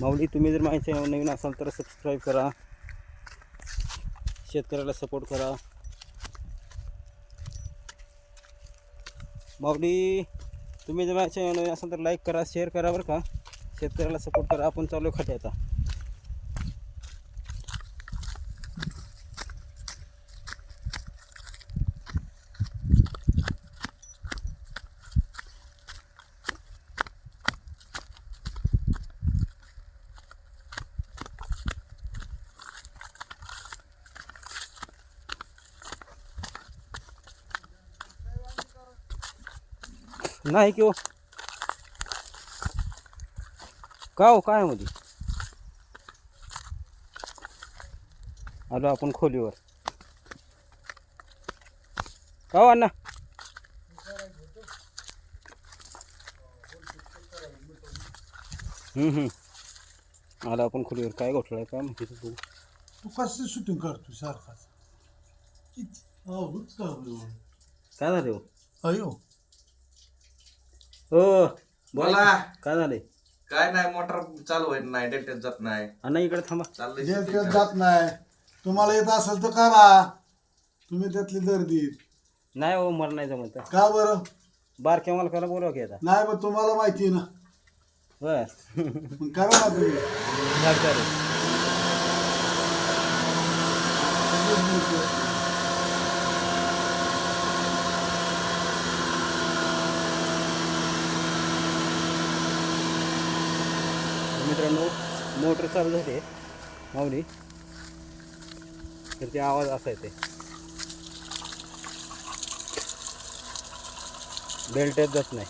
माऊली तुम्ही जर माझ्या चॅनल नवीन असाल तर सबस्क्राईब करा. शेतकऱ्याला सपोर्ट करा. माऊली तुम्ही जर माझ्या चॅनल नवीन असाल तर लाईक करा शेअर करा बरं का. शेतकऱ्याला सपोर्ट करा. आपण चालू खाते आता. नाही की हो का हो काय मध्ये? आलो आपण खोलीवर. का हो अण्णा? हम्म, हम्म. आलो आपण खोलीवर. काय घोटाळा काय माहिती तू तू कसं शूटिंग करतो सारखाच? काय झाले हो? अयो. हो. बोला. काय झाले काय नाही मोटर चालू होत नाही डेल्टेत जात नाही. अण्णा इकडे थांबा. चाललंय. जात नाही. तुम्हाला येत असेल तर करा. तुम्ही त्यातली दर्दी नाही हो मला नाही जमत. का बरं? बारक्या मालकाला बोलवा की आता. नाही पण तुम्हाला माहिती आहे ना. बर. मग करा ना तुम्ही. मित्रांनो मोटर चालू झाली माऊली तर ते आवाज असा येते बेल्टेत जात नाही.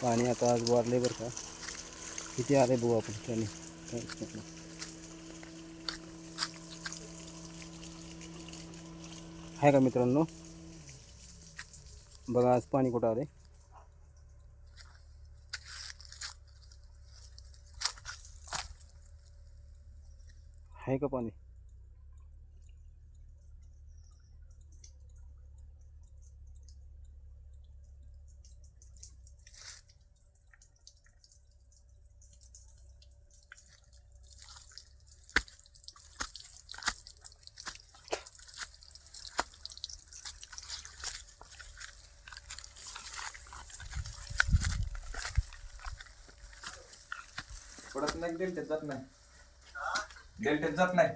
पाणी आता आज वाढले बरं का. किती आले बघू आपण त्याने. आहे का मित्रांनो? बघा आज पाणी कुठं आले आहे का पाणी? पडत नाही डेल्टेत त्याच्यात नाही. डेल्टेत जात नाही.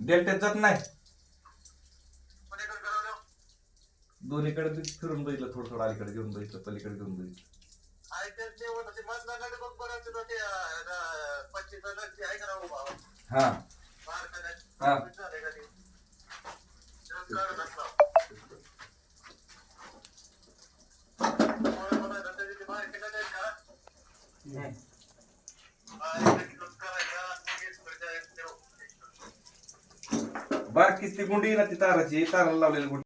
डेल्टेत जात नाही. दोन्हीकडे फिरून बघितलं थोडं थोडं अलीकडे घेऊन बघितलं पलीकडे घेऊन बघितलं. हा. बारकीच ती गुंडी ना ती ताराची? ताराला लावलेली गुंडी.